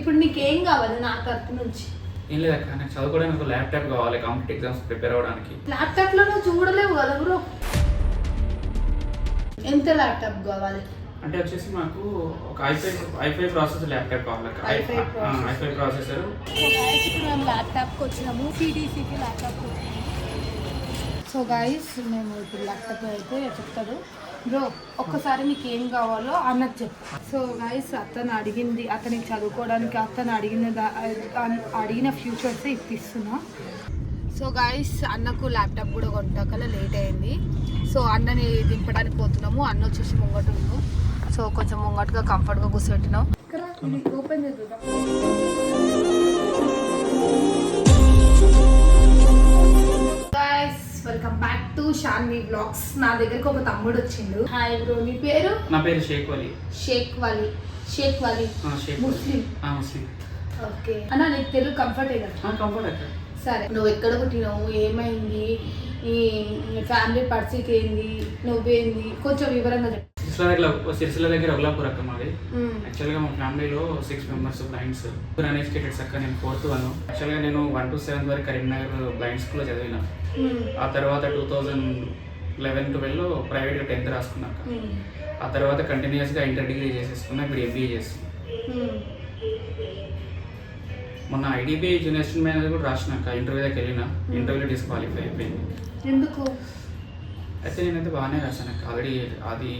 ఇప్పుడు నీకేం కావాలి నా తరపు నుంచి? ఏం లేదక్క నాకు చదువుకోవడానికి ఒక ల్యాప్టాప్ కావాలి కాంపిటేటివ్ ఎగ్జామ్స్ ప్రిపేర్ అవ్వడానికి. ల్యాప్టాప్లో నువ్వు చూడలేవు కదా బ్రో ఎంత ల్యాప్టాప్ కావాలి? అంటే వచ్చేసి మాకు ఒక ఐఫై ఐఫై ప్రాసెసర్ ల్యాప్టాప్ కావాలి i5 processor. ఐఫై ప్రాసెసర్ ఇప్పుడు మేము ల్యాప్టాప్కి వచ్చినాము ల్యాప్టాప్కి వచ్చినాము. సో గాయస్ మేము ఇప్పుడు ల్యాప్టాప్ అయితే చెప్తాడు బ్రో ఒక్కసారి మీకు ఏం కావాలో అన్నకు చెప్పు. సో గాయస్ అతను అడిగింది అతనికి చదువుకోవడానికి అతను అడిగిన అడిగిన ఫ్యూచర్స్ ఇప్పిస్తున్నా. సో గాయస్ అన్నకు ల్యాప్టాప్ కూడా కొంటాకల లేట్ అయింది. సో అన్నని దింపడానికి పోతున్నాము అన్న వచ్చేసి ముంగట ఉన్నాము సో కొంచెం ముంగటగా కంఫర్ట్గా కూర్చోబెట్టినాం. ఓపెన్ చేద్దాం. Welcome back to Shanvi blogs. నా దగ్గరకు ఒక తమ్ముడు వచ్చిండు. హాయ్ బ్రో నీ పేరు? నా పేరు షేక్ వలి. షేక్ వలి. షేక్ వలి. ఆ, షేక్ ముస్లిం. ముస్లిం. ఓకే. అన్న నీకు తెలుగు కంఫర్ట్ కంఫర్ట్ సరే. నువ్వు ఎక్కడ పుట్టినావు? ఏమైంది? ఈ ఫ్యామిలీ పరిస్థితి ఏంది? నువ్వేంది? కొంచెం వివరంగా చెప్పు. సిరిసిల్ల దగ్గర సిరిసిల్ల దగ్గర ఒలాపూర్ అక్క మాది. యాక్చువల్గా మా ఫ్యామిలీలో సిక్స్ మెంబర్స్ బ్లైండ్స్ అన్ఎడ్యుకేటెడ్స్ అక్క నేను ఫోర్త్ వన్. యాక్చువల్గా నేను వన్ టు సెవెంత్ వరకు కరీంనగర్ బ్లైండ్ స్కూల్లో చదివిన. ఆ తర్వాత టూ థౌజండ్ లెవెన్ ట్వెల్వ్లో ప్రైవేట్గా టెన్త్ రాసుకున్నాక. ఆ తర్వాత కంటిన్యూస్గా ఇంటర్ డిగ్రీ చేసేసుకున్నా ఇప్పుడు ఎంబీఏ చేస్తున్నా. మ్మ్. మొన్న ఐడిబిఐ జూనియర్ మేనేజర్ కూడా రాసినాక ఇంటర్వ్యూ దగ్గర వెళ్ళిన. ఇంటర్వ్యూలో డిస్క్వాలిఫై అయిపోయింది. ఎందుకు? అయితే నేనైతే బాగానే రాశాను ఆల్రెడీ అది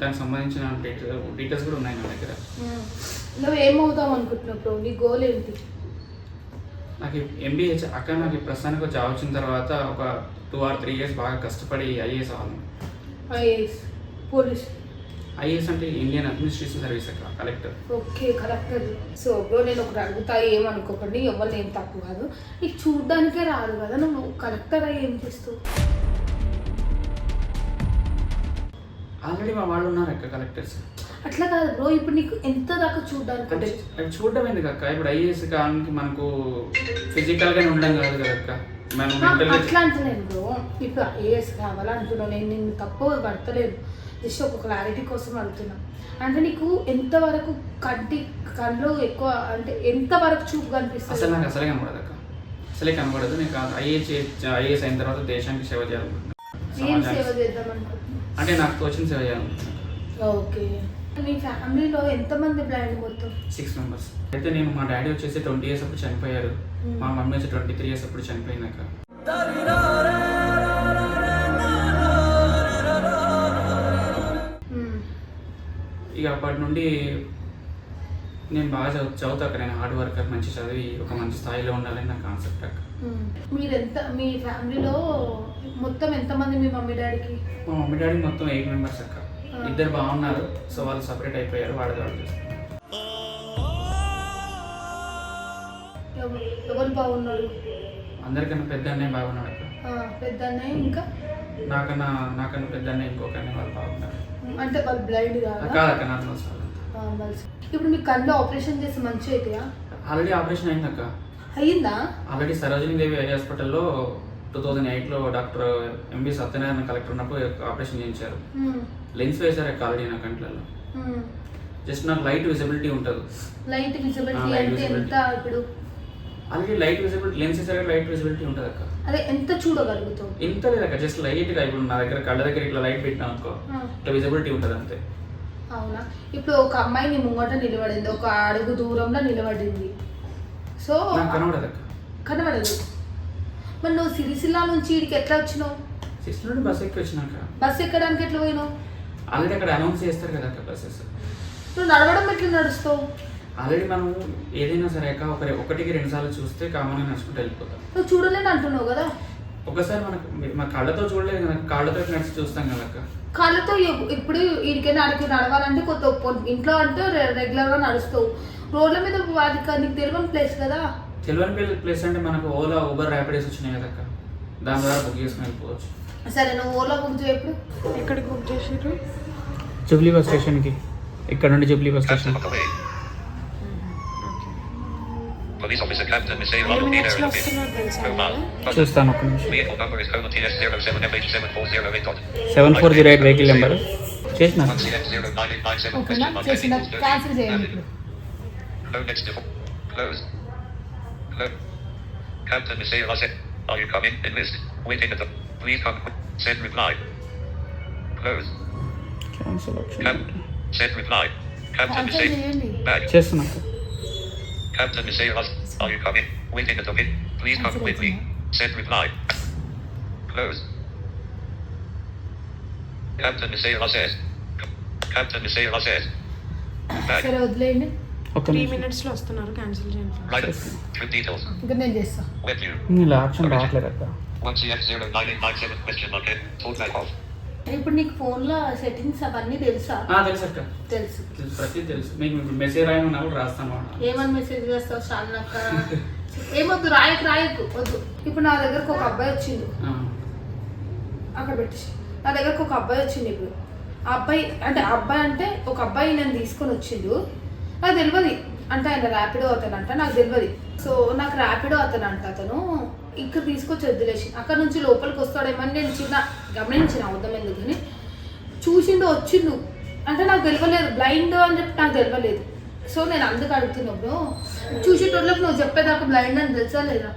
దానికి సంబంధించిన డీటెయిల్స్ కూడా ఉన్నాయి నా దగ్గర. నువ్వు ఏమవుతావు అనుకుంటున్నావు బ్రో నీ గోల్ ఏంటి? నాకు ఎంబీఏ అక్కడ నాకు ప్రస్తుతానికి జాబ్ వచ్చిన తర్వాత ఒక టూ ఆర్ త్రీ ఇయర్స్ బాగా కష్టపడి ఐఏఎస్ అవ్వాలి. IAS police? ఐఏఎస్ అంటే ఇండియన్ అడ్మినిస్ట్రేషన్ సర్వీస్ అక్క collector okay collector so bro నేను ఒకటి అడుగుతా ఏమనుకోకండి ఎవరిని ఏం తప్పు కాదు. నీకు చూడ్డానికే రాదు కదా నువ్వు కలెక్టర్ అయ్యి ఏం చేస్తావు? ఆల్రెడీ మా వాళ్ళు ఉన్నారు అక్క కలెక్టర్స్ అట్లా కాదు బ్రో ఇప్పుడు నీకు ఎంత దాకా చూడ్డానికి అంటే అవి చూడడం ఎందుకు అక్క? ఇప్పుడు ఐఏఎస్ కానికి మనకు ఫిజికల్గానే ఉండడం కాదు కదా అక్క? అట్లా అంటలేను బ్రో. ఇప్పుడు ఐఏఎస్ కావాలంటున్నావు నేను నిన్ను తప్పు పడతలేదు. జస్ట్ ఒక క్లారిటీ కోసం అడుగుతున్నా. అంటే నీకు ఎంతవరకు కంటి కళ్ళు ఎక్కువ అంటే ఎంతవరకు చూపు అసలు కనిపిస్తుంది నాకు అసలే కనబడదు అక్క. అసలే కనబడదు. నేను ఐఏఎస్ ఐఏఎస్ అయిన తర్వాత దేశానికి సేవ చేయాలనుకుంటున్నాను అంటే నాకు తోచిన సేవ చేయాలనుకుంటున్నాను ఓకే. మీ ఫ్యామిలీలో ఎంతమంది బ్లైండ్ మొత్తం? సిక్స్ మెంబర్స్ అయితే నేను మా డాడీ వచ్చేసి ట్వంటీ ఇయర్స్ అప్పుడు చనిపోయారు. మా మమ్మీ వచ్చి ట్వంటీ త్రీ ఇయర్స్ అప్పుడు చనిపోయిందాక మ్మ్. ఇక అప్పటి నుండి నేను బాగా చదువు చదువుతాక నేను హార్డ్ వర్కర్ మంచి చదివి ఒక మంచి స్థాయిలో ఉండాలని నా కాన్సెప్ట్ అక్క. మీరు ఎంత మీ ఫ్యామిలీలో మొత్తం ఎంతమంది మీ మమ్మీ డాడీకి? మా మమ్మీ డాడీ మొత్తం ఎయిట్ మెంబర్స్ అక్క. ఇద్దరు బాగున్నారు సో వాళ్ళు సపరేట్ అయిపోయారు వాళ్ళ వాళ్ళు ఎవరు బాగున్నారు? అందరికన్నా పెద్ద అన్నయ్య బాగున్నాడు అక్క. పెద్ద అన్నయ్య ఇంకా? నాకన్నా నాకన్నా పెద్ద అన్నయ్య ఇంకొక అన్నయ్య వాళ్ళు బాగున్నారు. అంటే వాళ్ళు బ్లైండ్ కాదా? కాదక్క నార్మల్ సార్. ఇప్పుడు మీ కళ్ళు ఆపరేషన్ చేసి మంచిగా అవుతాయా ఆల్రెడీ ఆపరేషన్ అయిందక్క అయ్యిందా? ఆల్రెడీ సరోజినీ దేవి ఐ హాస్పిటల్లో టూ థౌజండ్ ఎయిట్లో doctor M B Satyanarayana collector ఉన్నప్పుడు ఆపరేషన్ చేయించారు. లెన్స్ వేశారు అక్క ఆల్రెడీ నా కంట్లలో. జస్ట్ నాకు లైట్ విజిబిలిటీ ఉంటుంది. లైట్ విజిబిలిటీ అంటే ఎంత. ఇప్పుడు? ఆల్రెడీ లైట్ విజిబిలిటీ లెన్స్ వేసాక లైట్ విజిబిలిటీ ఉంటుంది అక్క. అదే ఎంత చూడగలుగుతావు? ఇంత లేదక్క జస్ట్ లైట్గా ఇప్పుడు నా దగ్గర కళ్ళ దగ్గర ఇట్లా లైట్ పెట్టినా అనుకో ఇట్లా విజిబిలిటీ ఉంటుంది అంతే. అవునా? ఇప్పుడు ఒక అమ్మాయి నీ ముంగట నిలబడింది ఒక అడుగు దూరంలో నిలబడింది. సో కనబడదు కనబడదు. మరి నువ్వు సిరిసిల్ల నుంచి ఇడికి ఎట్లా వచ్చినావు? సిక్స్త్ నుండి బస్ ఎక్కి వచ్చినాక బస్ ఎక్కడానికి ఎట్లా పోయినావు? ఆల్రెడీ అక్కడ అనౌన్స్ చేస్తారు కదా అక్క బస్సెస్. నువ్వు నడవడం ఎట్లా నడుస్తావు? ఆల్రెడీ మనం ఏదైనా సరే అక్క ఒక ఒకటికి రెండు సార్లు చూస్తే కామన్గా నడుచుకుంటూ వెళ్ళిపోతాం. నువ్వు చూడలేని అంటున్నావు కదా? ఒకసారి మనకు మా కళ్ళతో చూడలేదు కదా కాళ్ళతో నడిచి చూస్తాం కదా అక్క. కాళ్ళతో ఇప్పుడు ఇడికైనా అడిగి నడవాలంటే కొత్త ఇంట్లో అంటే రెగ్యులర్గా నడుస్తావు రోడ్ల మీద వాటి నీకు తెలియని ప్లేస్ కదా? తెలియని ప్లే- ప్లేస్ అంటే మనకు ఓలా ఊబర్ ర్యాపిడేస్ వచ్చినాయి కదా అక్క. దాని ద్వారా బుక్ చేసుకుని వెళ్ళిపోవచ్చు. సరే నువ్వు ఓలా బుక్ చేయప్పుడు ఎక్కడికి బుక్ చేసారు జుబ్లీ బస్ స్టేషన్కి. ఇక్కడ నుండి జుబ్లీ బస్ స్టేషన్. చూస్తాను ఒక్క నిమిషం Vehicle number is Colon TS 07MH7408 dot. Seven four zero eight vehicle number చేసిన 1CX0987 ఓకేనా question mark చేసిన heading క్యాన్సిల్ చేయండి ఇప్పుడు No next default. Close. Close. Captain Missile Asset. Are you coming? Enlist. Waiting at the. Please come. Send reply. Close. Cancel Cap. Send reply. Captain. చేయండి Back. చేస్తున్నా అక్క. Captain Missile Asset. Are you coming? Waiting at the pit. Please come with me. Send reply. Close. Captain Missile Asset. Captain Missile Asset. Back. సరే వదిలేయండి ఒక్క three నిమిషం మినిట్స్లో వస్తున్నారు cancel చేయండి Right. Trip details. ఇంకా నేను చేస్తా Web view. ఇలా ఆప్షన్ రావట్లేదు అక్క 1CF0997 question mark. Total back off. ఇప్పుడు నీకు ఫోన్లో సెట్టింగ్స్ అవన్నీ తెలుసా? తెలుసు అక్క. తెలుసు. తెలుసు ప్రతి తెలుసు. మీకు ఇప్పుడు మెసేజ్ రాయమన్నా కూడా రాస్తాను. ఏమని మెసేజ్ చేస్తావు షాన్నక్క ఏమొద్దు రాయకు రాయకు వద్దు. ఇప్పుడు నా దగ్గరకు ఒక అబ్బాయి వచ్చిండు. అక్కడ పెట్టేసి నా దగ్గరకు ఒక అబ్బాయి వచ్చిండు ఇప్పుడు. ఆ అబ్బాయి అంటే అబ్బాయి అంటే ఒక అబ్బాయి నేను తీసుకొని వచ్చిండు. నాకు తెలియదు అంటే ఆయన ర్యాపిడో అతనంట నాకు తెలియదు సో నాకు ర్యాపిడో అతనంట అతను. ఇక్కడ తీసుకొచ్చి వదిలేసి. అక్కడ నుంచి లోపలికి వస్తాడేమని నేను చిన్న గమనించిన అబద్ధం ఎందుకు అని చూసిండు వచ్చిండు. అంటే నాకు తెలియలేదు. బ్లైండ్ అని చెప్పి నాకు తెలియలేదు. సో నేను అందుకు అడుగుతున్నప్పుడు చూసేటోళ్ళకి నువ్వు చెప్పేదాకా బ్లైండ్ అని తెలుసా లేదా?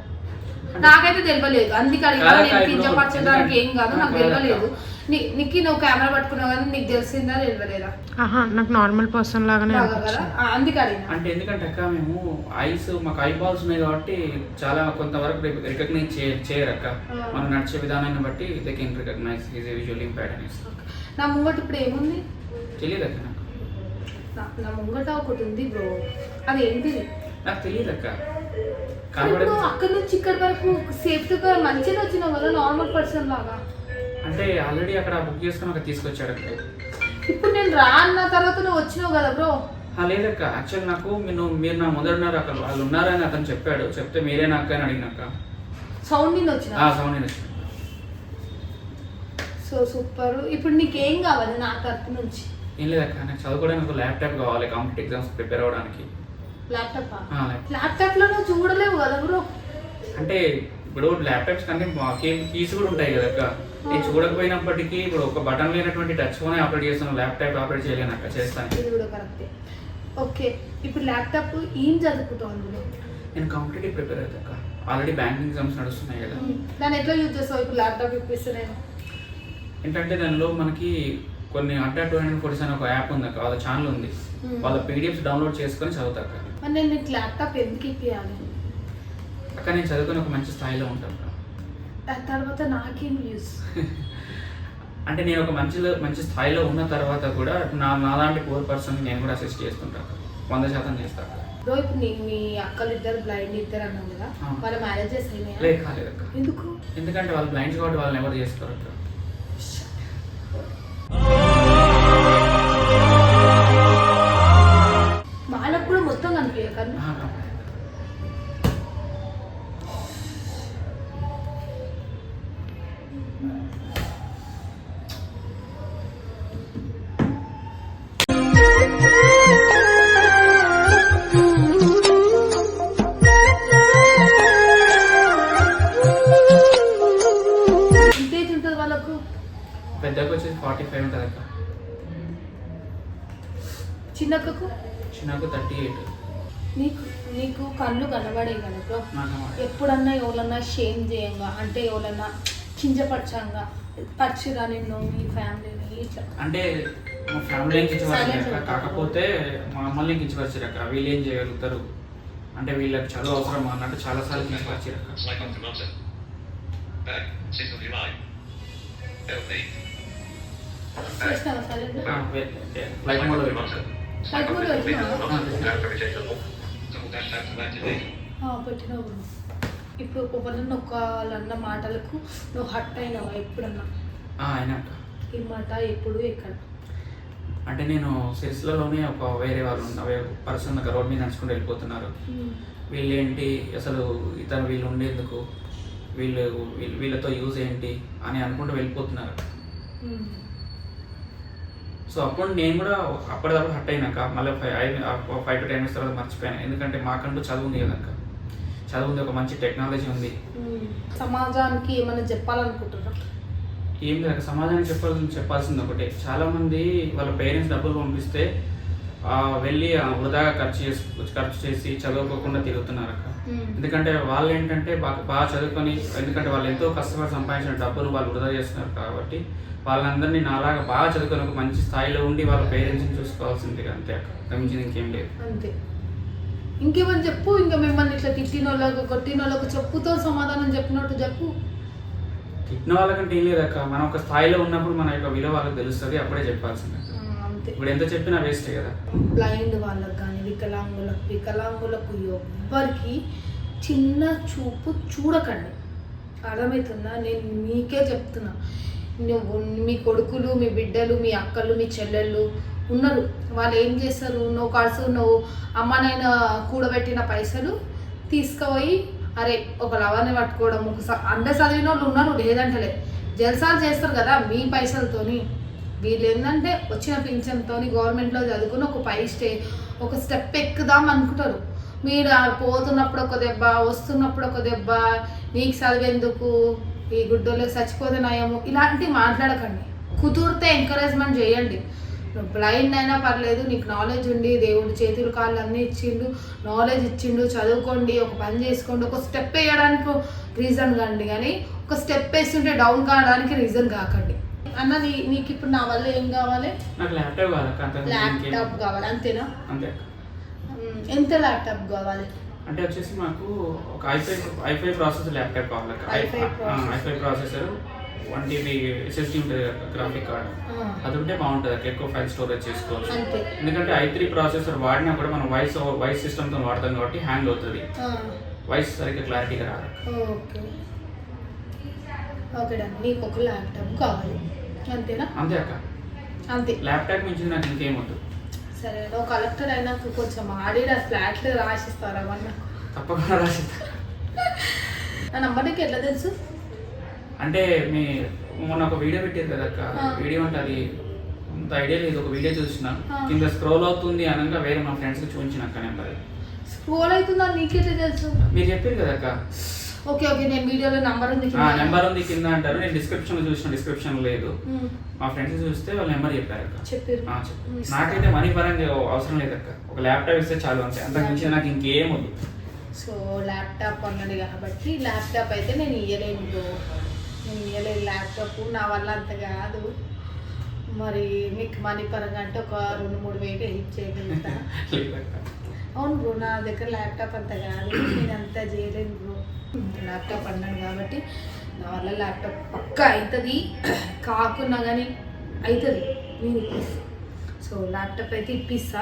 నాకైతే తెలియలేదు. అందుకే అడిగినా నేను కించపరచడానికి ఏం కాదు నాకు. తెలియలేదు. నీకు నువ్వు కెమెరా పట్టుకున్నావు కానీ నీకు తెలిసిందా తెలియలేదా? ఆహా నాకు నార్మల్ పర్సన్ లాగానే బాగా కదా? అనిపించింది ఆ, అందుకే అడిగినా. అంటే ఎందుకంటే అక్క మేము ఐస్ మాకు ఐ బాల్స్ ఉన్నాయి కాబట్టి చాలా కొంతవరకు రికగ్నైజ్ చేయరు అక్క. మనం నడిచే విధానాన్ని బట్టి they can recognise is visual impact అనేసి నా ముంగట ఇప్పుడు ఏముంది? తెలియదు అక్క నాకు. నా ముంగట ఒకటి ఉంది బ్రో. అది ఏంటిది? నాకు తెలియదు అక్క. అక్కడి నుంచి ఇక్కడి వరకు సేఫ్టీగా మంచిగా వచ్చినావు కదా నార్మల్ పర్సన్ లాగా. అంటే ఆల్రెడీ అక్కడ బుక్ చేసుకుని అక్కడ తీసుకొచ్చాడు అక్క ఇప్పుడు నేను రా అన్న తర్వాత నువ్వు వచ్చినావు కదా బ్రో లేదక్క. యాక్చువల్ నాకు మీరు మీరు నా ముందర ఉన్నారు. అక్కడ వాళ్ళు ఉన్నారని అతను చెప్పాడు. చెప్తే మీరే నాకు అని అడిగినాక సౌండ్ నిన్ను ఆ వచ్చిన సౌండ్ నేను వచ్చిన సో సూపర్ ఇప్పుడు నీకేం కావాలి నా తరపు నుంచి? ఏం లేదక్క. నాకు చదువుకోవడానికి ఒక ల్యాప్టాప్ కావాలి. కాంపిటేటివ్ ఎగ్జామ్స్ ప్రిపేర్ అవ్వడానికి ల్యాప్టాప్. ల్యాప్టాప్లో నువ్వు చూడలేవు కదా బ్రో అంటే ఇప్పుడు ల్యాప్టాప్స్ కంటే కీస్ కూడా ఉంటాయి కదా అక్క. నేను చూడకపోయినప్పటికీ ఇప్పుడు ఒక బటన్ లేనటువంటి టచ్ ఫోనే ఆపరేట్ చేస్తాను ల్యాప్టాప్ ఆపరేట్ చేయలేను అక్క చేస్తాను. ఓకే ఇప్పుడు ల్యాప్టాప్ ఏం చదువుకుంటావు అందులో నేను కాంపిటేటివ్ ప్రిపేర్ అవుతా అక్క. ఆల్రెడీ బ్యాంకింగ్ ఎగ్జామ్స్ నడుస్తున్నాయి కదా. దాన్ని ఎట్లా యూజ్ చేస్తావు ఇప్పుడు ల్యాప్టాప్ ఇప్పిస్తే నేను? ఏంటంటే దానిలో మనకి కొన్ని అడ్డా టూ హండ్రెడ్ ఫోర్టీస్ అని ఒక యాప్ ఉంది అక్క వాళ్ళ ఛానల్ ఉంది. వాళ్ళ పీడిఎఫ్స్ డౌన్లోడ్ చేసుకొని చదువుతా అక్క. మరి నేను ల్యాప్టాప్ ఎందుకు ఇప్పియాలి? అక్క నేను చదువుకొని ఒక మంచి స్థాయిలో ఉంటాను. తర్వాత నాకేం యూస్ అంటే నేను ఒక మంచి మంచి స్థాయిలో ఉన్న తర్వాత కూడా నా నాలాంటి పూర్ పర్సన్ నేను కూడా అసిస్ట్ చేస్తుంటాను వంద శాతం చేస్తాను ఇప్పుడు మీ అక్కలు ఇద్దరు బ్లైండ్ ఇద్దరు కదా. వాళ్ళ మ్యారేజెస్ లేదు కాలేదు ఎందుకు? ఎందుకంటే వాళ్ళు బ్లైండ్స్ కాబట్టి వాళ్ళని ఎవరు అక్క వాళ్ళకు కూడా మొత్తం కనిపించదు చిన్నక్కకు చిన్నకు థర్టీ ఎయిట్ నీకు నీకు కళ్ళు కనబడే కదా బ్రో నాకు ఎప్పుడన్నా ఎవరన్నా షేమ్ చేయంగా అంటే ఎవరన్నా కించపరచంగా పచ్చిరా నిన్ను మీ ఫ్యామిలీని ఇట్లా అంటే మా ఫ్యామిలీ కించపరిచారు. కాకపోతే మా అమ్మల్ని కించపరిచారు అక్క వీళ్ళు ఏం చేయగలుగుతారు అంటే వీళ్ళకి చదువు అవసరం అన్నట్టు చాలా సార్లు కించపరిచారు అక్క Slide on to answer. Back. 6th of July. Help me. Back. చేసినావా సరే ఫ్లైట్ మోడ్ పెట్టినావు. ఇప్పుడు ఎవరన్నా ఒకళ్ళన్న మాటలకు నువ్వు హట్ అయినావా ఎప్పుడన్నా? అయినా అక్క. ఈ మాట ఎప్పుడు ఎక్కడ? అంటే నేను సిరిసిల్లలోనే ఒక వేరే వాళ్ళు పర్సన్ ఒక రోడ్ మీద నడుచుకుంటూ వెళ్ళిపోతున్నారు. వీళ్ళు ఏంటి అసలు ఇతను వీళ్ళు ఉండేందుకు? వీళ్ళ- వీళ్ళతో యూజ్ ఏంటి? అని అనుకుంటూ వెళ్ళిపోతున్నారు. సో అప్పుడు నేను కూడా అప్పటిదప్పుడు హట్ అయినాక మళ్ళీ five five to ten minutes తర్వాత మర్చిపోయాను. ఎందుకంటే మాకంటూ చదువు ఉంది కదక్క చదువు ఉంది ఒక మంచి టెక్నాలజీ ఉంది. సమాజానికి ఏమైనా చెప్పాలనుకుంటున్నా ఏం లేదు సమాజానికి చెప్పాల్సింది చెప్పాల్సింది ఒకటే. చాలా మంది వాళ్ళ పేరెంట్స్ డబ్బులు పంపిస్తే వెళ్ళి వృధాగా ఖర్చు చేసి ఖర్చు చేసి చదువుకోకుండా తిరుగుతున్నారు అక్క. ఎందుకంటే వాళ్ళు ఏంటంటే బాగా బాగా చదువుకొని ఎందుకంటే వాళ్ళు ఎంతో కష్టపడి సంపాదించిన డబ్బును వాళ్ళు వృధా చేస్తున్నారు కాబట్టి వాళ్ళందరినీ నాలాగా బాగా చదువుకొని ఒక మంచి స్థాయిలో ఉండి వాళ్ళ పేరెంట్స్ని చూసుకోవాల్సింది అంతే అక్క. గమించింది ఇంకేం లేదు. అంతే. ఇంకేమని చెప్పు? ఇంకా మిమ్మల్ని ఇట్లా తిట్టిన వాళ్ళకు కొట్టిన వాళ్ళకు చెప్పుతో సమాధానం చెప్పినట్టు చెప్పు. తిట్టిన వాళ్ళకంటే ఏం లేదు అక్క మనం ఒక స్థాయిలో ఉన్నప్పుడు మన యొక్క విలువ వాళ్ళకి తెలుస్తుంది అప్పుడే చెప్పాల్సింది. ఇప్పుడు ఎంత చెప్పినా వేస్టే కదా. బ్లైండ్ వాళ్ళకి కానీ వికలాంగులకు వికలాంగులకు ఎవ్వరికి చిన్న చూపు చూడకండి. అర్థమవుతుందా? నేను మీకే చెప్తున్నా. నువ్వు మీ కొడుకులు మీ బిడ్డలు మీ అక్కలు మీ చెల్లెళ్ళు ఉన్నారు. వాళ్ళు ఏం చేస్తారు? నువ్వు కాసు నువ్వు అమ్మనైనా కూడబెట్టిన పైసలు తీసుకుపోయి అరే ఒక లవర్ని పట్టుకోవడం ఒక అందరు చదివిన వాళ్ళు ఉన్నారు లేదంటలే. జల్సాలు చేస్తారు కదా మీ పైసలతోని. వీళ్ళు ఏంటంటే వచ్చిన పింఛన్తోని గవర్నమెంట్లో చదువుకుని ఒక పై స్టే ఒక స్టెప్ ఎక్కుదాం అనుకుంటారు. మీరు పోతున్నప్పుడు ఒక దెబ్బ వస్తున్నప్పుడు ఒక దెబ్బ నీకు చదివేందుకు ఈ గుడ్డోళ్ళకి చచ్చిపోతే నయము? ఇలాంటివి మాట్లాడకండి. కుదురితే ఎంకరేజ్మెంట్ చేయండి. నువ్వు బ్లైండ్ అయినా పర్లేదు నీకు నాలెడ్జ్ ఉండి దేవుడు చేతులు కాళ్ళు అన్నీ ఇచ్చిండు నాలెడ్జ్ ఇచ్చిండు చదువుకోండి ఒక పని చేసుకోండి ఒక స్టెప్ వేయడానికి రీజన్ కండి. కానీ ఒక స్టెప్ వేస్తుంటే డౌన్ కావడానికి రీజన్ కాకండి. అన్న నీ నీకు ఇప్పుడు నా వల్ల ఏం కావాలి? ల్యాప్టాప్ కావాలి అంతేనా? ఎంత ల్యాప్టాప్ కావాలి? అంటే వచ్చేసి మాకు ఒక ఐఫై ఐఫై ప్రాసెసర్ ల్యాప్టాప్ కావాలి i5 processor. I five processor. One TB SSD ఉంటుంది గ్రాఫిక్ కార్డ్. అది ఉంటే బాగుంటుంది ఎక్కువ ఫైల్ స్టోరేజ్ చేసుకోవచ్చు. ఎందుకంటే ఐ త్రీ ప్రాసెసర్ వాడినా కూడా మనం వాయిస్ వాయిస్ సిస్టమ్తో వాడతాం కాబట్టి హ్యాంగ్ అవుతుంది. వాయిస్ సరిగ్గా క్లారిటీగా రాదు. ఓకే. Okay done. నీకు ఒక ల్యాప్టాప్ కావాలి. అంతేనా? అంతే అక్క. అంతే. ల్యాప్టాప్ నుంచి నాకు ఇంకేం వద్దు. సరే నువ్వు కలెక్టర్ అయినాక కొంచెం ఆడి ఫ్లాట్లు రాసిస్తారా అవన్నీ తప్పకుండా రాసి నా నంబర్ నీకు ఎట్లా తెలుసు? అంటే మీ మొన్న ఒక వీడియో పెట్టారు కదా అక్క. ఆ. వీడియో అంటే అది అంత ఐడియా లేదు. ఒక వీడియో చూసిన. ఆ. కింద స్క్రోల్ అవుతుంది అనగా వేరే మా ఫ్రెండ్స్కి చూపించిన అక్క నెంబర్. స్క్రోల్ అవుతుందా? నీకెట్లా తెలుసు? మీరు చెప్పారు కదా అక్క. ఓకే ఓకే నేను వీడియోలో నంబర్ ఉంది నెంబర్ ఉంది కింద అంటారు. నేను డిస్క్రిప్షన్లో చూసిన డిస్క్రిప్షన్ లేదు. మ్, ఫ్రెండ్స్ చూస్తే వాళ్ళ నెంబర్ చెప్పారు చెప్పారు. నాకైతే మనీ పరంగా అవసరం లేదు అక్క. ఒక ల్యాప్టాప్ ఇస్తే చాలు అంతే. అంతకు మించి నాకు ఇంకేం వద్దు. సో ల్యాప్టాప్ అన్నాడు కాబట్టి ల్యాప్టాప్ అయితే నేను ఇయ్యలేను నేను ఇయ్యలేను ల్యాప్టాప్ నా వల్ల అంత కాదు. మరి మీకు మనీ పరంగా అంటే ఒక రెండు మూడు వేలు హెల్ప్ చేయగలుగుతా. అవును బ్రో నా దగ్గర ల్యాప్టాప్ అంత కాదు. నేను అంత చేయలేను ల్యాప్టాప్ అన్నాడు కాబట్టి నా వల్ల ల్యాప్టాప్ పక్కా అవుతుంది కాకున్నా కానీ అవుతుంది నేను సో ల్యాప్టాప్ అయితే ఇప్పిస్తా.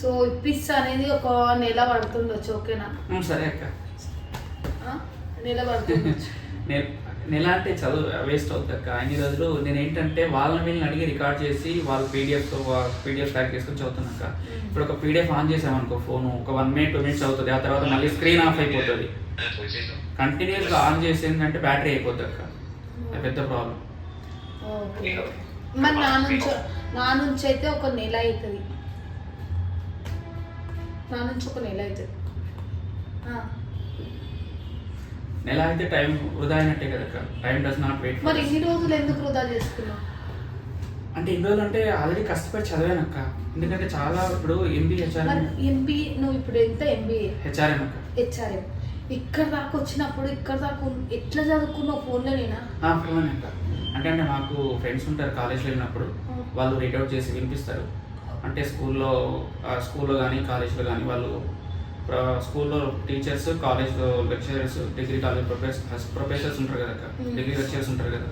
సో ఇప్పిస్తా అనేది ఒక నెల పడుతుండొచ్చు ఓకేనా? సరే అక్క? నెల పడుతుండొచ్చు. నేను నెల అంటే చదువు వేస్ట్ అవుతుంది అక్క అన్ని రోజులు నేను ఏంటంటే వాళ్ళని వీళ్ళని అడిగి రికార్డ్ చేసి వాళ్ళ పీడిఎఫ్ పీడిఎఫ్ ప్యాక్ చేసుకొని చదువుతున్నాక ఇప్పుడు ఒక పీడిఎఫ్ ఆన్ చేసామనుకో ఫోన్ ఒక వన్ మినిట్ టూ మినిట్స్ అవుతుంది ఆ తర్వాత మళ్ళీ స్క్రీన్ ఆఫ్ అయిపోతుంది. కంటిన్యూస్గా ఆన్ చేసి ఏంటంటే బ్యాటరీ అయిపోతుంది అక్క పెద్ద ప్రాబ్లం ఓకే మరి నా నుంచి నా నుంచి అయితే ఒక నెల అవుతుంది నా నుంచి ఒక నెల అవుతుంది. నెల అయితే టైం వృధా అయినట్టే కదా టైం డస్ నాట్ వెయిట్ మరి ఇన్ని రోజులు ఎందుకు వృధా చేసుకున్నావు? అంటే ఇన్ని రోజులు అంటే ఆల్రెడీ కష్టపడి చదివాను అక్క. ఎందుకంటే చాలా ఇప్పుడు ఎంబీ హెచ్ఆర్ఎం ఎంబీఏ నువ్వు ఇప్పుడు ఎంత ఎంబీఏ హెచ్ఆర్ఎం అక్క. హెచ్ఆర్ఎం ఇక్కడ దాకా వచ్చినప్పుడు ఇక్కడ దాకా ఎట్లా చదువుకున్నావు ఫోన్లో నేనా? ఫోన్ అక్క. అంటే అంటే మాకు ఫ్రెండ్స్ ఉంటారు కాలేజ్లో వెళ్ళినప్పుడు వాళ్ళు రీడౌట్ చేసి వినిపిస్తారు. అంటే స్కూల్లో స్కూల్లో కానీ కాలేజ్లో కానీ వాళ్ళు స్కూల్లో టీచర్స్ కాలేజ్లో lecturers degree college professors professors ఉంటారు కదా. డిగ్రీ లెక్చరర్స్ ఉంటారు కదా.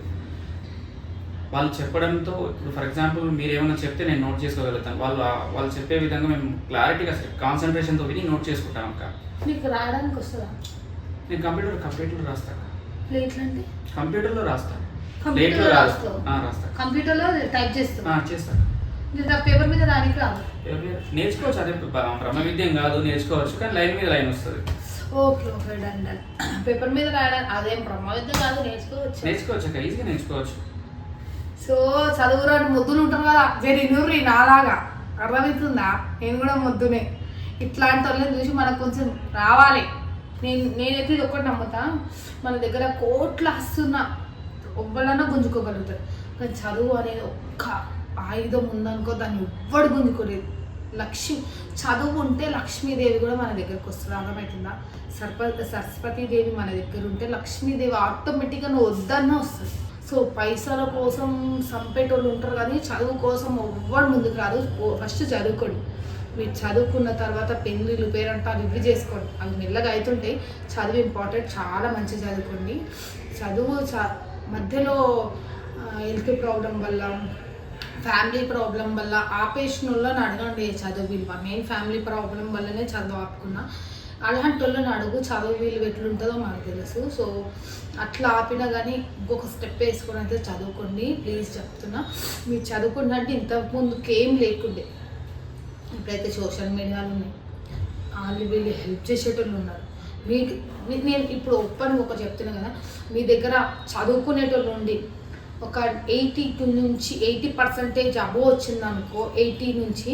వాళ్ళు చెప్పడంతో ఇప్పుడు ఫర్ ఎగ్జాంపుల్ మీరు ఏమైనా చెప్తే నేను నోట్ చేసుకోగలుగుతాను. వాళ్ళు వాళ్ళు చెప్పే విధంగా మేము క్లారిటీగా కాన్సన్ట్రేషన్తో విని నోట్ చేసుకుంటాం అక్క. రాయడానికి వస్తుందా? నేను కంప్యూటర్ కంప్యూటర్లో రాస్తా అక్క. ప్లేట్లు అంటే? కంప్యూటర్లో రాస్తా. కంప్యూటర్లో? రాస్తా. కంప్యూటర్లో టైప్ చేస్తావు. ఆ, చేస్తా నీకు ఆ పేపర్ మీద రానికి రాదు. నేర్చుకోవచ్చు అదే బ్రహ్మ విద్యం కాదు నేర్చుకోవచ్చు కానీ లైన్ మీద లైన్ వస్తుంది. Okay okay done done. Paper మీద రాయడానికి అదేం బ్రహ్మవిద్య కాదు నేర్చుకోవచ్చు. నేర్చుకోవచ్చు అక్క ఈజీగా నేర్చుకోవచ్చు. సో చదువురాని ముద్దులు ఉంటారు కదా జరి నూరి నాలాగా. అర్థమవుతుందా? నేను కూడా ముద్దునే. ఇట్లాంటి వాళ్ళని చూసి మనకు కొంచెం రావాలి. నేను నేనైతే ఇది ఒకటి నమ్ముతా. మన దగ్గర కోట్లు వస్తున్నా ఎవ్వడన్నా గుంజుకోగలుగుతారు. కానీ చదువు అనేది ఒక్క ఆయుధం ఉందనుకో దాన్ని ఎవ్వడు గుంజుకోలేదు. లక్ష్మి చదువు ఉంటే లక్ష్మీదేవి కూడా మన దగ్గరకు వస్తుంది. అర్థమవుతుందా సర్ప సరస్వతీదేవి మన దగ్గర ఉంటే లక్ష్మీదేవి ఆటోమేటిక్గా నువ్వు వద్దన్న వస్తుంది. సో పైసల కోసం సంపేటోళ్ళు ఉంటారు కానీ చదువు కోసం ఎవ్వడు ముందుకు రాదు. ఫస్ట్ చదువుకోండి. మీరు చదువుకున్న తర్వాత పెళ్ళిళ్ళు పేరంటాలు ఇవి చేసుకోండి. అవి మెల్లగా అవుతుంటాయి చదువు ఇంపార్టెంట్. చాలా మంచి చదువుకోండి. చదువు చ మధ్యలో హెల్త్ ప్రాబ్లం వల్ల ఫ్యామిలీ ప్రాబ్లం వల్ల ఆపేసిన వాళ్ళని అడగండి చదువు విలువ. మెయిన్ ఫ్యామిలీ ప్రాబ్లం వల్లనే చదువు ఆపుకున్నా. అలాంటి వాళ్ళని అడుగు చదువు విలువ ఎట్లుంటుందో మాకు తెలుసు. సో అట్లా ఆపినా కానీ ఇంకొక స్టెప్ వేసుకొని అయితే చదువుకోండి. ప్లీజ్ చెప్తున్నా. మీరు చదువుకుంటే ఇంతకు ముందుకు ఏం లేకుండే. ఇప్పుడైతే సోషల్ మీడియాలు ఉన్నాయి. వాళ్ళు వీళ్ళు హెల్ప్ చేసేటోళ్ళు ఉన్నారు. మీకు నేను ఇప్పుడు ఒప్పని ఒక చెప్తున్నా కదా. మీ దగ్గర చదువుకునేటోళ్ళు ఉండి ఒక ఎయిటీ టూ నుంచి ఎయిటీ పర్సెంటేజ్ అబో వచ్చిందనుకో ఎయిటీ నుంచి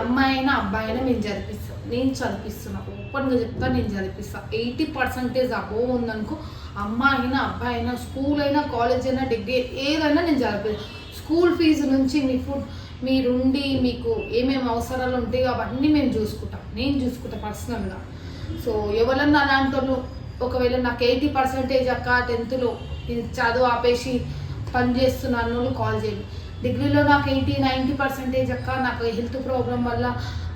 అమ్మాయి అయినా అబ్బాయి అయినా నేను చదివిస్తాను నేను చదివిస్తున్నా. ఓపెన్గా చెప్తా నేను చదివిస్తాను ఎయిటీ పర్సెంటేజ్ అబో ఉందనుకో అమ్మాయి అయినా అబ్బాయి అయినా స్కూల్ అయినా కాలేజ్ అయినా డిగ్రీ ఏదైనా నేను చదివిస్తాను స్కూల్ ఫీజు నుంచి మీ ఫుడ్ మీరుండి మీకు ఏమేమి అవసరాలు ఉంటాయో అవన్నీ మేము చూసుకుంటాం. నేను చూసుకుంటా పర్సనల్గా. సో ఎవరన్నా అలాంటి వాళ్ళు ఒకవేళ నాకు ఎయిటీ పర్సెంటేజ్ అక్క టెన్త్లో చదువు ఆపేసి పని చేస్తున్నాను వాళ్ళు కాల్ చేయండి డిగ్రీలో నాకు ఎయిటీ నైంటీ పర్సెంటేజ్ అక్క. నాకు హెల్త్ ప్రాబ్లం వల్ల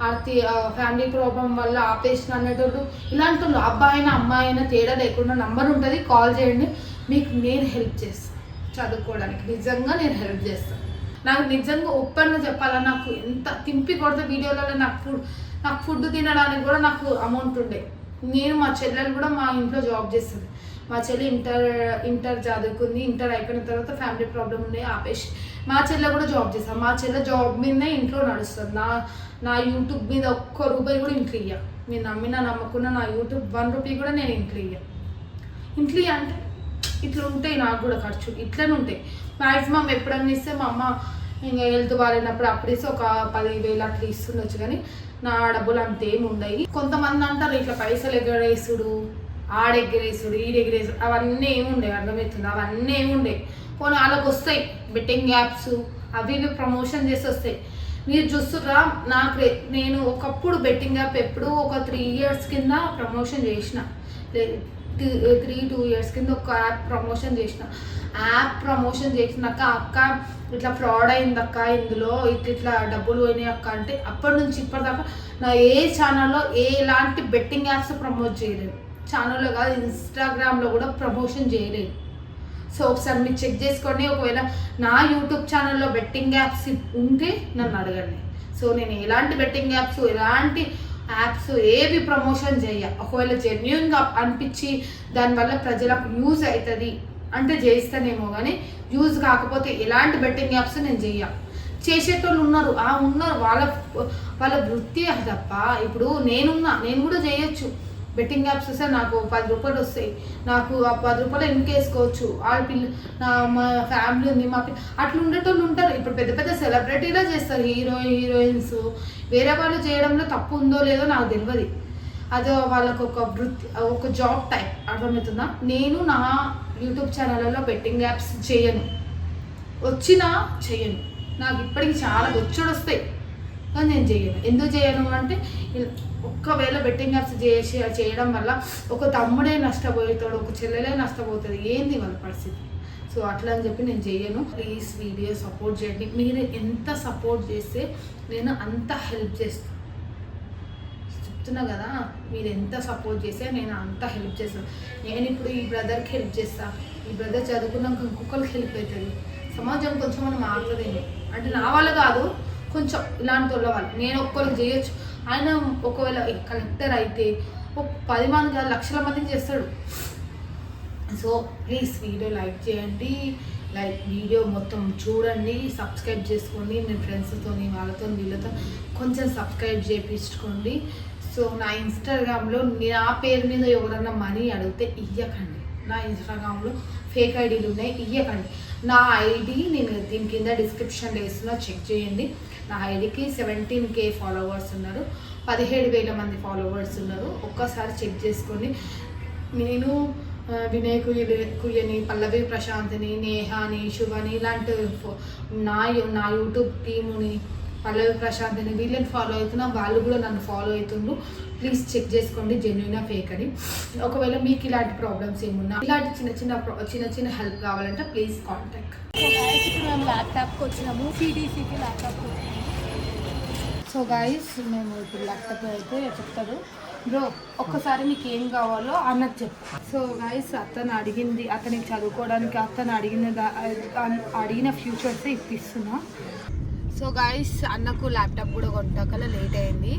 ఆర్థిక ఫ్యామిలీ ప్రాబ్లం వల్ల ఆపేసిన అనేటోళ్ళు ఇలాంటి వాళ్ళు అబ్బాయి అయినా అమ్మాయి అయినా తేడా లేకుండా నంబర్ ఉంటుంది కాల్ చేయండి. మీకు నేను హెల్ప్ చేస్తాను చదువుకోవడానికి. నిజంగా నేను హెల్ప్ చేస్తాను నాకు నిజంగా ఓపెన్గా చెప్పాలా? నాకు ఎంత తింపి కొడితే వీడియోలలో నాకు ఫుడ్ నాకు ఫుడ్ తినడానికి కూడా నాకు అమౌంట్ ఉండే. నేను మా చెల్లెలు కూడా మా ఇంట్లో జాబ్ చేస్తుంది. మా చెల్లి ఇంటర్ ఇంటర్ చదువుకుంది. ఇంటర్ అయిపోయిన తర్వాత ఫ్యామిలీ ప్రాబ్లం ఉన్నాయి ఆపేసి మా చెల్లె కూడా జాబ్ చేస్తాను మా చెల్లె జాబ్ మీదనే ఇంట్లో నడుస్తుంది. నా నా యూట్యూబ్ మీద ఒక్క రూపాయి కూడా ఇంట్లో ఇయ్య. నేను నమ్మిన నమ్మకున్న నా యూట్యూబ్ వన్ రూపీ కూడా నేను ఇంట్లో ఇయ్య. ఇంట్లో అంటే ఇట్లా ఉంటాయి నాకు కూడా ఖర్చు. ఇట్లనే ఉంటాయి. మ్యాక్సిమం ఎప్పుడన్నా ఇస్తే మా అమ్మ ఇంకా హెల్త్ బాగాలేనప్పుడు అప్పుడు ఇస్తే ఒక పదివేలు అట్లా ఇస్తుండొచ్చు కానీ నా డబ్బులు అంతేమి ఉండయి. కొంతమంది అంటారు ఇట్లా పైసలు ఎగరేసుడు ఆడెగ్గరేసుడు ఈడెగ్గరేసుడు అవన్నీ ఏముండే అర్థమవుతుంది? అవన్నీ ఏముండే కొన్ని వాళ్ళకి వస్తాయి బెట్టింగ్ యాప్స్ అవి ఇవి ప్రమోషన్ చేసి వస్తాయి. మీరు చూస్తురా నాకు నేను ఒకప్పుడు బెట్టింగ్ యాప్ ఎప్పుడు ఒక త్రీ ఇయర్స్ కింద ప్రమోషన్ చేసిన. త్రీ టూ ఇయర్స్ కింద ఒక యాప్ ప్రమోషన్ చేసిన. యాప్ ప్రమోషన్ చేసినాక అక్క ఇట్లా ఫ్రాడ్ అయింది అక్క ఇందులో ఇట్లా ఇట్లా డబ్బులు పోయినాయి అక్క అంటే అప్పటి నుంచి ఇప్పటిదాకా నా ఏ ఛానల్లో ఏ ఎలాంటి బెట్టింగ్ యాప్స్ ప్రమోట్ చేయలేదు. ఛానల్లో కాదు ఇన్స్టాగ్రామ్లో కూడా ప్రమోషన్ చేయలేదు. సో ఒకసారి మీరు చెక్ చేసుకోండి. ఒకవేళ నా యూట్యూబ్ ఛానల్లో బెట్టింగ్ యాప్స్ ఉంటే నన్ను అడగండి. సో నేను ఎలాంటి బెట్టింగ్ యాప్స్ ఎలాంటి యాప్స్ ఏవి ప్రమోషన్ చేయ? ఒకవేళ జెన్యున్గా అనిపించి దానివల్ల ప్రజలకు యూజ్ అవుతుంది అంటే చేస్తానేమో కానీ యూజ్ కాకపోతే ఎలాంటి బెట్టింగ్ యాప్స్ నేను చెయ్య చేసేటోళ్ళు ఉన్నారు. ఆ ఉన్నారు. వాళ్ళ వాళ్ళ వృత్తి తప్ప. ఇప్పుడు నేనున్నా. నేను కూడా చేయొచ్చు. బెట్టింగ్ యాప్స్ వస్తే నాకు పది రూపాయలు వస్తాయి. నాకు ఆ పది రూపాయలు ఎన్నికేసుకోవచ్చు వాళ్ళ పిల్ల నా మా ఫ్యామిలీ ఉంది మా పిల్ల అట్లా ఉండేటోళ్ళు ఉంటారు. ఇప్పుడు పెద్ద పెద్ద సెలబ్రిటీలే చేస్తారు హీరో హీరోయిన్స్. వేరే వాళ్ళు చేయడంలో తప్పు ఉందో లేదో నాకు తెలియదు అదో వాళ్ళకు ఒక వృత్తి ఒక జాబ్ టైప్. అర్థమవుతుందా? నేను నా యూట్యూబ్ ఛానళ్ళలో బెట్టింగ్ యాప్స్ చేయను. వచ్చినా చేయను. నాకు ఇప్పటికి చాలా వచ్చుడు వస్తాయి. కానీ నేను చేయను. ఎందుకు చేయను అంటే ఒక్కవేళ బెట్టింగ్ యాప్స్ చేసి చేయడం వల్ల ఒక తమ్ముడే నష్టపోతాడు ఒక చెల్లెలే నష్టపోతుంది. ఏంది వాళ్ళ పరిస్థితి? సో అట్లా అని చెప్పి నేను చేయను. ప్లీజ్ వీడియో సపోర్ట్ చేయండి. మీరు ఎంత సపోర్ట్ చేస్తే నేను అంత హెల్ప్ చేస్తాను చెప్తున్నా కదా మీరు ఎంత సపోర్ట్ చేస్తే నేను అంత హెల్ప్ చేస్తాను నేను ఇప్పుడు ఈ బ్రదర్కి హెల్ప్ చేస్తాను ఈ బ్రదర్ చదువుకున్నాక ఇంకొకరికి హెల్ప్ అవుతుంది. సమాజం కొంచెం మనం మారుతుందేమో అంటే నా వల్ల కాదు కొంచెం ఇలాంటి వాళ్ళ వాళ్ళు నేను ఒక్కరికి చేయొచ్చు. ఆయన ఒకవేళ కలెక్టర్ అయితే ఒక పది మంది కాదు లక్షల మందికి చేస్తాడు. సో ప్లీజ్ వీడియో లైక్ చేయండి. లైక్ వీడియో మొత్తం చూడండి. సబ్స్క్రైబ్ చేసుకోండి. మీ ఫ్రెండ్స్తో వాళ్ళతో వీళ్ళతో కొంచెం సబ్స్క్రైబ్ చేయించుకోండి సో నా ఇన్స్టాగ్రామ్లో నా పేరు మీద ఎవరన్నా మనీ అడిగితే ఇయ్యకండి. నా ఇన్స్టాగ్రామ్లో ఫేక్ ఐడీలు ఉన్నాయి ఇయ్యకండి. నా ఐడి నేను దీని కింద డిస్క్రిప్షన్లో వేస్తున్నా చెక్ చేయండి. నా ఐడికి సెవెంటీన్ కే ఫాలోవర్స్ ఉన్నారు. పదిహేడు వేల మంది ఫాలోవర్స్ ఉన్నారు. ఒక్కసారి చెక్ చేసుకోండి. నేను వినయ్ కుయ్యని కుయ్యని పల్లవి ప్రశాంత్ని నేహాని శుభని ఇలాంటి నా నా యూట్యూబ్ టీముని పల్లవి ప్రశాంత్ అని వీళ్ళని ఫాలో అవుతున్నా. వాళ్ళు కూడా నన్ను ఫాలో అవుతుండ్రు. ప్లీజ్ చెక్ చేసుకోండి. జెన్యున్ ఫేక్ అని. ఒకవేళ మీకు ఇలాంటి ప్రాబ్లమ్స్ ఏమున్నా ఇలాంటి చిన్న చిన్న చిన్న చిన్న హెల్ప్ కావాలంటే ప్లీజ్ కాంటాక్ట్ ఇప్పుడు మేము ల్యాప్టాప్కి వచ్చినాము సిటీసీకి ల్యాప్టాప్కి వచ్చినాము సో గాయస్ మేము ఇప్పుడు ల్యాప్టాప్ అయితే చెప్తాడు బ్రో ఒక్కసారి మీకు ఏం కావాలో అన్నది చెప్పు. సో గాయస్ అతను అడిగింది అతనికి చదువుకోవడానికి అతను అడిగిన అడిగిన ఫ్యూచర్స్ ఇప్పిస్తున్నా. సో గాయస్ అన్నకు ల్యాప్టాప్ కూడా కొంటాకలా లేట్ అయింది.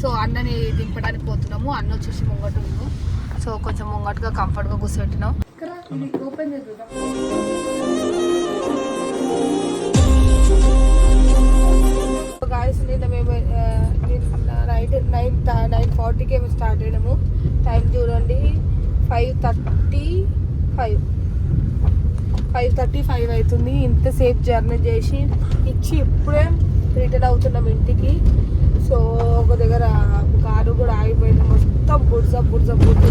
సో అన్నని దింపడానికి పోతున్నాము. అన్న వచ్చేసి ముంగట సో కొంచెం ముంగటగా కంఫర్ట్గా కూర్చోబెట్టినాం. ఇక్కడ ఓపెన్ చేద్దాం. గాయస్ నిన్న మేము నైట్ నైన్ నైన్ ఫార్టీకి మేము స్టార్ట్ అయినాము. టైం చూడండి five thirty five five thirty five అవుతుంది ఇంతసేపు జర్నీ చేసి ఇచ్చి ఇప్పుడే రిటర్న్ అవుతున్నాం ఇంటికి. సో ఒక దగ్గర కారు కూడా ఆగిపోయింది. మొత్తం బుడ్జ బుడ్జ బుడ్జ